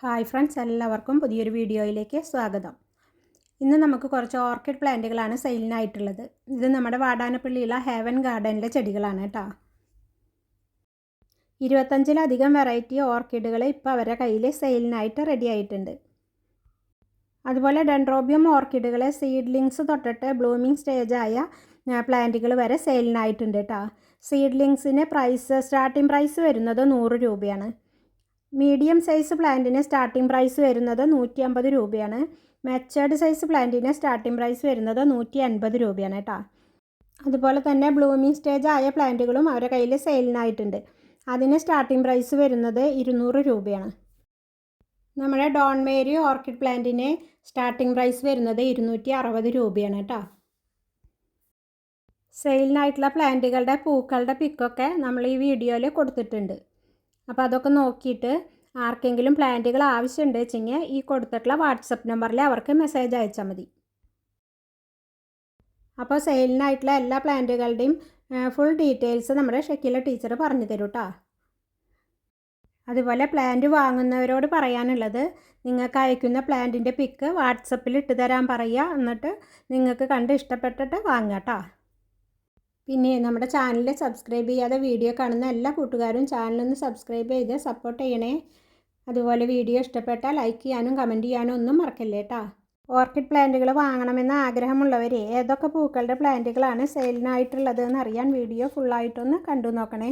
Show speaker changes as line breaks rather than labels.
Hi friends എല്ലാവർക്കും പുതിയൊരു വീഡിയോയിലേക്ക് സ്വാഗതം. ഇന്ന് നമുക്ക് കുറച്ച് ഓർക്കിഡ് പ്ലാന്റുകളാണ് സെയിലിനായിട്ടുള്ളത്. ഇത് നമ്മുടെ വാടാനപ്പള്ളിയിലെ ഹേവൻ ഗാർഡനിലെ ചെടികളാണ് കേട്ടോ. ഇരുപത്തഞ്ചിലധികം വെറൈറ്റി ഓർക്കിഡുകൾ ഇപ്പോൾ അവരുടെ കയ്യിൽ സെയിലിനായിട്ട് റെഡി ആയിട്ടുണ്ട്. അതുപോലെ ഡെൻഡ്രോബിയം ഓർക്കിഡുകൾ സീഡ്ലിങ്സ് തൊട്ടിട്ട് ബ്ലൂമിങ് സ്റ്റേജായ പ്ലാന്റുകൾ വരെ സെയിലിനായിട്ടുണ്ട് കേട്ടോ. സീഡ്ലിങ്സിന് പ്രൈസ് സ്റ്റാർട്ടിംഗ് പ്രൈസ് വരുന്നത് നൂറ് രൂപയാണ്. മീഡിയം സൈസ് പ്ലാന്റിന് സ്റ്റാർട്ടിംഗ് പ്രൈസ് വരുന്നത് നൂറ്റി അമ്പത് രൂപയാണ്. മെച്ചേർഡ് സൈസ് പ്ലാന്റിന് സ്റ്റാർട്ടിംഗ് പ്രൈസ് വരുന്നത് നൂറ്റി അൻപത് രൂപയാണ് കേട്ടോ അതുപോലെ തന്നെ ബ്ലൂമിങ് സ്റ്റേജ് ആയ പ്ലാന്റുകളും അവരുടെ കയ്യിൽ സെയിലിനായിട്ടുണ്ട്. അതിന് സ്റ്റാർട്ടിംഗ് പ്രൈസ് വരുന്നത് ഇരുന്നൂറ് രൂപയാണ്. നമ്മുടെ ഡോൺ മേരി ഓർക്കിഡ് പ്ലാന്റിന് സ്റ്റാർട്ടിംഗ് പ്രൈസ് വരുന്നത് ഇരുന്നൂറ്റി അറുപത് രൂപയാണ് കേട്ടോ സെയിലിനായിട്ടുള്ള പ്ലാന്റുകളുടെ പൂക്കളുടെ പിക്കൊക്കെ നമ്മൾ ഈ വീഡിയോയിൽ കൊടുത്തിട്ടുണ്ട്. അപ്പോൾ അതൊക്കെ നോക്കിയിട്ട് ആർക്കെങ്കിലും പ്ലാന്റുകൾ ആവശ്യമുണ്ട് വെച്ചെങ്കിൽ ഈ കൊടുത്തിട്ടുള്ള വാട്സപ്പ് നമ്പറിൽ അവർക്ക് മെസ്സേജ് അയച്ചാൽ മതി. അപ്പോൾ സെയിലിനായിട്ടുള്ള എല്ലാ പ്ലാന്റുകളുടെയും ഫുൾ ഡീറ്റെയിൽസ് നമ്മുടെ ഷക്കീല ടീച്ചർ പറഞ്ഞു തരും കേട്ടോ അതുപോലെ പ്ലാന്റ് വാങ്ങുന്നവരോട് പറയാനുള്ളത് നിങ്ങൾക്ക് അയക്കുന്ന പ്ലാന്റിന്റെ പിക്ക് വാട്സപ്പിൽ ഇട്ട് തരാൻ പറയുക. എന്നിട്ട് നിങ്ങൾക്ക് കണ്ട് ഇഷ്ടപ്പെട്ടിട്ട് വാങ്ങാം കേട്ടോ പിന്നെ നമ്മുടെ ചാനൽ സബ്സ്ക്രൈബ് ചെയ്യാതെ വീഡിയോ കാണുന്ന എല്ലാ കൂട്ടുകാരും ചാനലൊന്ന് സബ്സ്ക്രൈബ് ചെയ്ത് സപ്പോർട്ട് ചെയ്യണേ. അതുപോലെ വീഡിയോ ഇഷ്ടപ്പെട്ടാൽ ലൈക്ക് ചെയ്യാനും കമന്റ് ചെയ്യാനും ഒന്നും മറക്കല്ലേ കേട്ടോ ഓർക്കിഡ് പ്ലാന്റുകൾ വാങ്ങണമെന്ന ആഗ്രഹമുള്ളവർ ഏതൊക്കെ പൂക്കളുടെ പ്ലാന്റുകളാണ് സെയിലിനായിട്ടുള്ളത് എന്ന് അറിയാൻ വീഡിയോ ഫുള്ളായിട്ടൊന്ന് കണ്ടു നോക്കണേ.